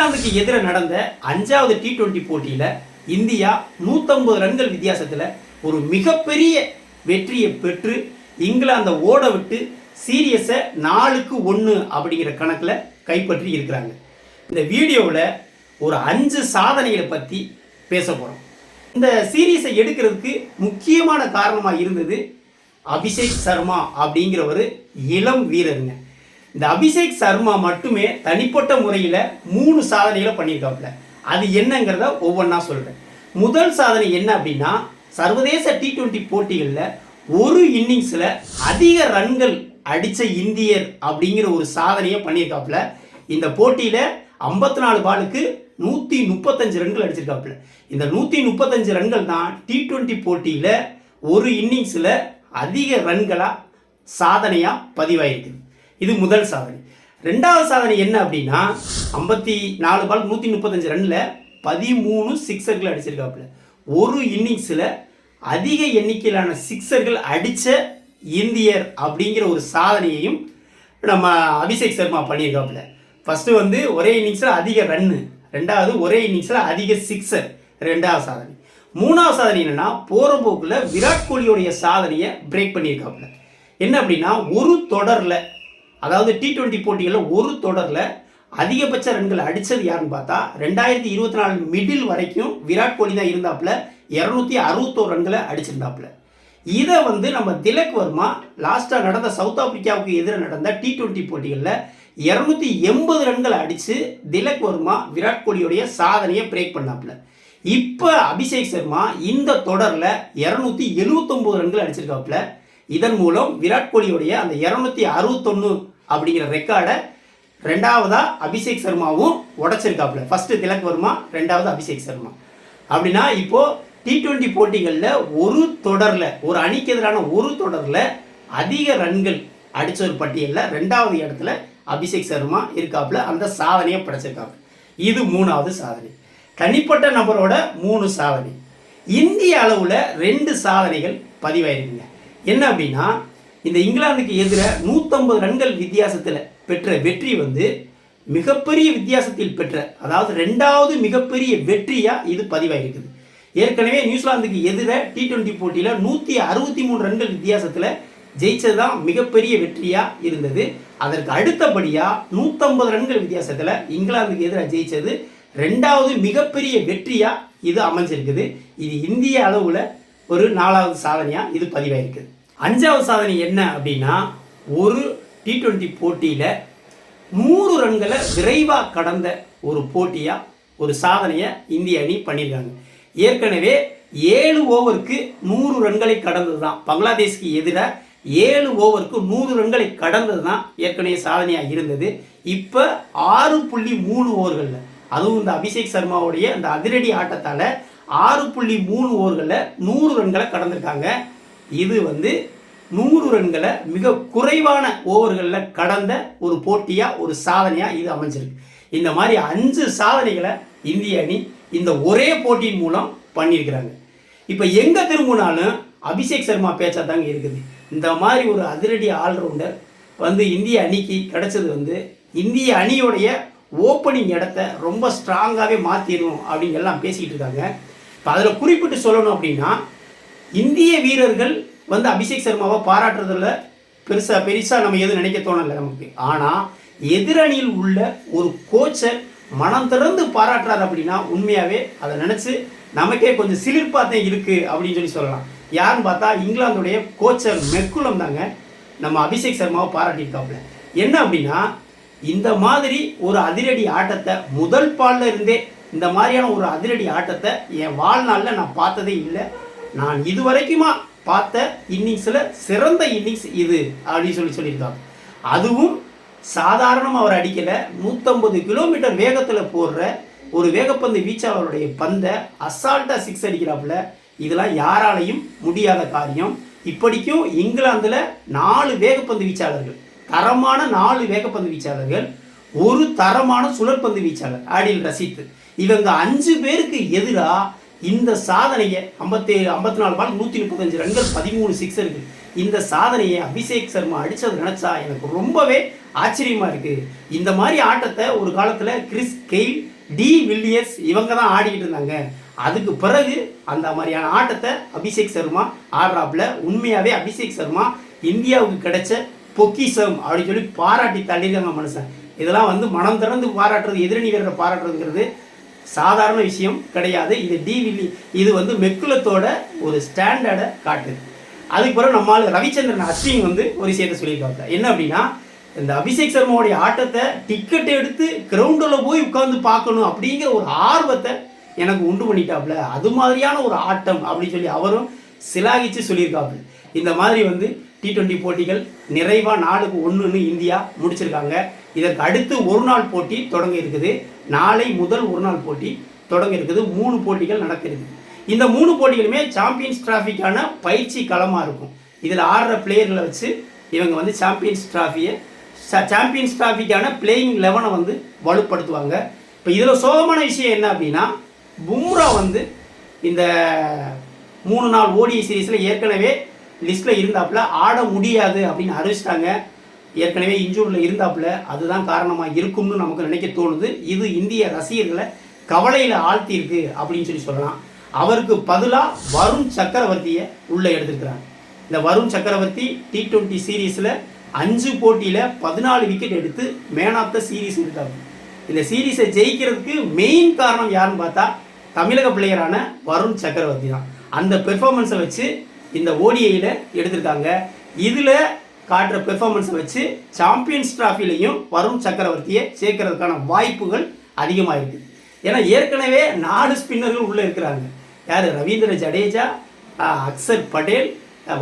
இங்கிலாந்துக்கு எதிராக நடந்த அஞ்சாவது டி டுவெண்ட்டி போட்டியில் இந்தியா நூற்றம்பது ரன்கள் வித்தியாசத்தில் ஒரு மிகப்பெரிய வெற்றியை பெற்று இங்கிலாந்தை ஓட விட்டு சீரியஸை நாலுக்கு ஒன்று அப்படிங்கிற கணக்கில் கைப்பற்றி இருக்கிறாங்க. இந்த வீடியோவில் ஒரு அஞ்சு சாதனைகளை பற்றி பேச போகிறோம் இந்த சீரீஸை எடுக்கிறதுக்கு முக்கியமான காரணமாக இருந்தது அபிஷேக் சர்மா அப்படிங்கிற ஒரு இளம் வீரருங்க. இந்த அபிஷேக் சர்மா மட்டுமே தனிப்பட்ட முறையில் மூணு சாதனைகளை பண்ணியிருக்காப்புல. அது என்னங்கிறத ஒவ்வொன்றா சொல்கிறேன் முதல் சாதனை என்ன அப்படின்னா சர்வதேச டி ட்வெண்ட்டி போட்டிகளில் ஒரு இன்னிங்ஸில் அதிக ரன்கள் அடித்த இந்தியர் அப்படிங்கிற ஒரு சாதனையை பண்ணியிருக்காப்புல. இந்த போட்டியில் ஐம்பத்தி நாலு பாலுக்கு நூற்றி முப்பத்தஞ்சு ரன்கள் அடிச்சிருக்காப்புல. இந்த நூற்றி முப்பத்தஞ்சு ரன்கள் தான் டி டுவெண்ட்டி போட்டியில் ஒரு இன்னிங்ஸில் அதிக ரன்களாக சாதனையாக பதிவாயிருக்குது இது முதல் சாதனை. ரெண்டாவது சாதனை என்ன அப்படின்னா ஐம்பத்தி நாலு பால் நூற்றி முப்பத்தஞ்சு ரனில் பதிமூணு சிக்ஸர்கள் அடிச்சிருக்காப்புல. ஒரு இன்னிங்ஸில் அதிக எண்ணிக்கையிலான சிக்ஸர்கள் அடித்த இந்தியர் அப்படிங்கிற ஒரு சாதனையையும் நம்ம அபிஷேக் சர்மா பண்ணியிருக்காப்புல. ஃபஸ்ட்டு வந்து ஒரே இன்னிங்ஸில் அதிக ரன்னு ரெண்டாவது ஒரே இன்னிங்ஸில் அதிக சிக்ஸர் ரெண்டாவது சாதனை. மூணாவது சாதனை என்னென்னா போகிற போக்கில் விராட் கோலியோடைய சாதனையை பிரேக் பண்ணியிருக்காப்புல. என்ன அப்படின்னா ஒரு தொடரில் அதாவது டி டுவெண்ட்டி போட்டிகளில் ஒரு தொடரில் அதிகபட்ச ரன்கள் அடித்தது யாருன்னு பார்த்தா ரெண்டாயிரத்தி இருபத்தி நாலு மிடில் வரைக்கும் விராட் கோலி தான் இருந்தாப்புல இரநூத்தி அறுபத்தோரு ரன்களை அடிச்சிருந்தாப்புல. இதை வந்து நம்ம திலக் வர்மா லாஸ்ட்டாக நடந்த சவுத் ஆப்பிரிக்காவுக்கு எதிராக நடந்த டி டுவெண்ட்டி போட்டிகளில் இரநூத்தி எண்பது ரன்களை அடித்து திலக் வர்மா விராட் கோலியோடைய சாதனையை பிரேக் பண்ணாப்புல. இப்போ அபிஷேக் சர்மா இந்த தொடரில் இரநூத்தி எழுவத்தொம்பது ரன்கள் அடிச்சிருக்காப்புல. இதன் மூலம் விராட் கோலியுடைய அந்த இரநூத்தி அறுபத்தொன்று அப்படிங்கிற ரெக்கார்டை ரெண்டாவதா அபிஷேக் சர்மாவும் உடைச்சிருக்காப்புல. ஃபர்ஸ்ட் திலக் வர்மா ரெண்டாவது அபிஷேக் சர்மா. அப்படின்னா இப்போ டி டுவெண்ட்டி போட்டிகளில் ஒரு தொடரில் ஒரு அணிக்கு எதிரான ஒரு தொடரில் அதிக ரன்கள் அடித்த ஒரு பட்டியலில் ரெண்டாவது இடத்துல அபிஷேக் சர்மா இருக்காப்புல. அந்த சாதனையை படைச்சிருக்காங்க. இது மூணாவது சாதனை. தனிப்பட்ட நபரோட மூணு சாதனை. இந்திய அளவில் ரெண்டு சாதனைகள் பதிவாயிருக்குங்க. என்ன அப்படின்னா இந்த இங்கிலாந்துக்கு எதிராக நூற்றம்பது ரன்கள் வித்தியாசத்தில் பெற்ற வெற்றி வந்து மிகப்பெரிய வித்தியாசத்தில் பெற்ற அதாவது ரெண்டாவது மிகப்பெரிய வெற்றியாக இது பதிவாயிருக்குது. ஏற்கனவே நியூசிலாந்துக்கு எதிராக டி டுவெண்ட்டி போட்டியில் நூற்றி அறுபத்தி மூணு ரன்கள் வித்தியாசத்தில் ஜெயிச்சது தான் மிகப்பெரிய வெற்றியாக இருந்தது. அதற்கு அடுத்தபடியாக நூற்றம்பது ரன்கள் வித்தியாசத்தில் இங்கிலாந்துக்கு எதிராக ஜெயிச்சது ரெண்டாவது மிகப்பெரிய வெற்றியாக இது அமைஞ்சிருக்குது. இது இந்திய அளவில் ஒரு நாலாவது சாதனையாக இது பதிவாயிருக்குது. அஞ்சாவது சாதனை என்ன அப்படின்னா ஒரு டி டுவெண்ட்டி போட்டியில் நூறு ரன்களை விரைவாக கடந்த ஒரு போட்டியாக ஒரு சாதனையை இந்திய அணி பண்ணியிருக்காங்க. ஏற்கனவே ஏழு ஓவருக்கு நூறு ரன்களை கடந்தது தான் பங்களாதேஷ்க்கு எதிராக ஏழு ஓவருக்கு நூறு ரன்களை கடந்தது தான் ஏற்கனவே சாதனையாக இருந்தது. இப்போ ஆறு புள்ளி மூணு ஓவர்களில் அதுவும் இந்த அபிஷேக் சர்மாவுடைய அந்த அதிரடி ஆட்டத்தால் ஆறு புள்ளி மூணு ஓவர்களில் நூறு ரன்களை கடந்திருக்காங்க. இது வந்து நூறு ரன்களை மிக குறைவான ஓவர்களில் கடந்த ஒரு போட்டியாக ஒரு சாதனையாக இது அமைஞ்சிருக்கு. இந்த மாதிரி அஞ்சு சாதனைகளை இந்திய அணி இந்த ஒரே போட்டியின் மூலம் பண்ணியிருக்கிறாங்க. இப்போ எங்கே திரும்பினாலும் அபிஷேக் சர்மா பேச்சா தாங்க இருக்குது. இந்த மாதிரி ஒரு அதிரடி ஆல்ரவுண்டர் வந்து இந்திய அணிக்கு கிடைச்சது வந்து இந்திய அணியோடைய ஓப்பனிங் இடத்த ரொம்ப ஸ்ட்ராங்காகவே மாற்றிடும் அப்படின்னு எல்லாம் பேசிக்கிட்டு இருக்காங்க. இப்போ அதில் குறிப்பிட்டு சொல்லணும் அப்படின்னா இந்திய வீரர்கள் வந்து அபிஷேக் சர்மாவை பாராட்டுறதில் பெருசாக பெருசாக நம்ம எதுவும் நினைக்க தோணலை நமக்கு. ஆனால் எதிரணியில் உள்ள ஒரு கோச்சர் மனம் திறந்து பாராட்டுறாரு அப்படின்னா உண்மையாகவே அதை நினச்சி நமக்கே கொஞ்சம் சிலிர்ப்பாக தான் இருக்குது அப்படின்னு சொல்லி சொல்லலாம். யாருன்னு பார்த்தா இங்கிலாந்துடைய கோச்சர் மெக்குலம் தாங்க நம்ம அபிஷேக் சர்மாவை பாராட்டியிருக்காப்புல. என்ன அப்படின்னா இந்த மாதிரி ஒரு அதிரடி ஆட்டத்தை முதல் பால்ல இருந்தே இந்த மாதிரியான ஒரு அதிரடி ஆட்டத்தை என் வாழ்நாளில் நான் பார்த்ததே இல்லை. நான் இது வரைக்குமா பார்த்த இன்னிங்ஸில் சிறந்த இன்னிங்ஸ் இது அப்படின்னு சொல்லி சொல்லியிருக்காங்க. அதுவும் சாதாரணமாக அவர் அடிக்கலை. நூற்றம்பது கிலோமீட்டர் வேகத்தில் போடுற ஒரு வேகப்பந்து வீச்சாளருடைய பந்தை அசால்ட்டாக சிக்ஸ் அடிக்கிறாப்புல. இதெல்லாம் யாராலையும் முடியாத காரியம். இப்படிக்கும் இங்கிலாந்தில் நாலு வேகப்பந்து வீச்சாளர்கள் தரமான நாலு வேகப்பந்து வீச்சாளர்கள் ஒரு தரமான சுழற்பந்து வீச்சாளர் ஆடியில் ரசித்து. இவங்க அஞ்சு பேருக்கு எதிராக இந்த சாதனையை ஐம்பத்தேழு ஐம்பத்தி நாலு பால் நூற்றி முப்பத்தஞ்சு ரன்கள் பதிமூணு சிக்ஸ் இருக்குது இந்த சாதனையை அபிஷேக் சர்மா அடித்தது நினச்சா எனக்கு ரொம்பவே ஆச்சரியமாக இருக்குது இந்த மாதிரி ஆட்டத்தை ஒரு காலத்தில் கிறிஸ் கெயில் டி வில்லியர்ஸ் இவங்க தான் ஆடிக்கிட்டு இருந்தாங்க. அதுக்கு பிறகு அந்த மாதிரியான ஆட்டத்தை அபிஷேக் சர்மா ஆடுறாப்புல. உண்மையாகவே அபிஷேக் சர்மா இந்தியாவுக்கு கிடைச்ச பொக்கிஷம் அப்படின்னு சொல்லி பாராட்டி தள்ளியிருக்காங்க மனுஷன். இதெல்லாம் வந்து மனம் திறந்து பாராட்டுறது எதிரணி வீரரை பாராட்டுறதுங்கிறது சாதாரண விஷயம் கிடையாது. இது டி வில்லி. இது வந்து மெக்குலத்தோட ஒரு ஸ்டாண்டர்டை காட்டுது. அதுக்கு பிறகு நம்மால் ரவிச்சந்திரன் அஸ்வின் வந்து ஒரு விஷயத்தை சொல்லியிருக்காங்க என்ன அப்படின்னா இந்த அபிஷேக் சர்மாவுடைய ஆட்டத்தை டிக்கெட் எடுத்து கிரவுண்டில் போய் உட்காந்து பார்க்கணும் அப்படிங்கிற ஒரு ஆர்வத்தை எனக்கு உண்டு பண்ணிட்டாப்புல அது மாதிரியான ஒரு ஆட்டம் அப்படின்னு சொல்லி அவரும் சிலாகிச்சு சொல்லியிருக்காப்புல இந்த மாதிரி வந்து டி டுவெண்ட்டி போட்டிகள் நிறைவாக நாளுக்கு ஒன்றுன்னு இந்தியா முடிச்சிருக்காங்க. இதற்கு அடுத்து ஒரு நாள் போட்டி தொடங்க இருக்குது. நாளை முதல் ஒரு நாள் போட்டி தொடங்க இருக்குது. மூணு போட்டிகள் நடக்கிறது இந்த மூணு போட்டிகளுமே சாம்பியன்ஸ் டிராஃபிக்கான பயிற்சி களமாக இருக்கும். இதில் ஆடுற பிளேயர்களை வச்சு இவங்க வந்து சாம்பியன்ஸ் டிராஃபியை சாம்பியன்ஸ் டிராஃபிக்கான பிளேயிங் லெவனை வந்து வலுப்படுத்துவாங்க. இப்போ இதில் சோகமான விஷயம் என்ன அப்படின்னா பும்ரா வந்து இந்த மூணு நாள் ஓடிஐ சீரீஸில் ஏற்கனவே லிஸ்ட்டில் இருந்தாப்புல ஆட முடியாது அப்படின்னு அறிவிச்சிட்டாங்க. ஏற்கனவே இன்ஜூரில் இருந்தாப்புல அதுதான் காரணமாக இருக்கும்னு நமக்கு நினைக்க தோணுது. இது இந்திய ரசிகர்களை கவலையில் ஆழ்த்தியிருக்கு அப்படின்னு சொல்லி சொல்லலாம். அவருக்கு பதிலாக வருண் சக்கரவர்த்தியை உள்ளே எடுத்துருக்கிறாங்க. இந்த வருண் சக்கரவர்த்தி டி ட்வெண்ட்டி சீரீஸில் அஞ்சு போட்டியில் பதினாலு விக்கெட் எடுத்து மேன் ஆஃப் த சீரீஸ் இருக்காங்க. இந்த சீரீஸை ஜெயிக்கிறதுக்கு மெயின் காரணம் யாருன்னு பார்த்தா தமிழக பிளேயரான வருண் சக்கரவர்த்தி தான். அந்த பெர்ஃபார்மன்ஸை வச்சு இந்த ஓடிஐயில் எடுத்திருக்காங்க. இதில் காட்டுற பெர்ஃபார்மன்ஸை வச்சு சாம்பியன்ஸ் ட்ராஃபிலையும் வருண் சக்கரவர்த்தியை சேர்க்கறதுக்கான வாய்ப்புகள் அதிகமாக இருக்குது ஏன்னா ஏற்கனவே நாலு ஸ்பின்னர்கள் உள்ளே இருக்கிறாங்க. யார்? ரவீந்திர ஜடேஜா அக்சர் பட்டேல்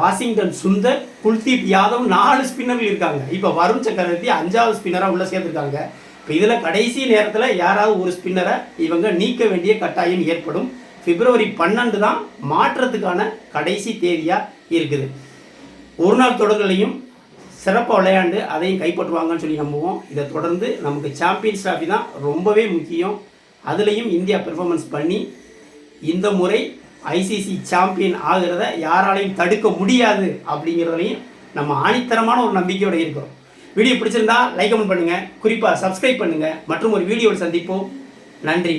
வாஷிங்டன் சுந்தர் குல்தீப் யாதவ் நாலு ஸ்பின்னர்கள் இருக்காங்க. இப்போ வருண் சக்கரவர்த்தி அஞ்சாவது ஸ்பின்னராக உள்ளே சேர்த்துருக்காங்க இப்போ இதில் கடைசி நேரத்தில் யாராவது ஒரு ஸ்பின்னரை இவங்க நீக்க வேண்டிய கட்டாயம் ஏற்படும். பிப்ரவரி பன்னெண்டு தான் மாற்றத்துக்கான கடைசி தேதியாக இருக்குது. ஒரு நாள் தொடர்களையும் சிறப்பாக விளையாண்டு அதையும் கைப்பற்றுவாங்கன்னு சொல்லி நம்புவோம். இதை தொடர்ந்து நமக்கு சாம்பியன்ஸ் டிராஃபி தான் ரொம்பவே முக்கியம். அதுலேயும் இந்தியா பெர்ஃபார்மன்ஸ் பண்ணி இந்த முறை ஐசிசி சாம்பியன் ஆகிறத யாராலையும் தடுக்க முடியாது அப்படிங்கிறதுலையும் நம்ம ஆணித்தரமான ஒரு நம்பிக்கையோடு இருக்கிறோம். வீடியோ பிடிச்சிருந்தா லைக் கமெண்ட் பண்ணுங்கள் குறிப்பாக சப்ஸ்கிரைப் பண்ணுங்கள் மற்றும் ஒரு வீடியோவில் சந்திப்போம். நன்றி.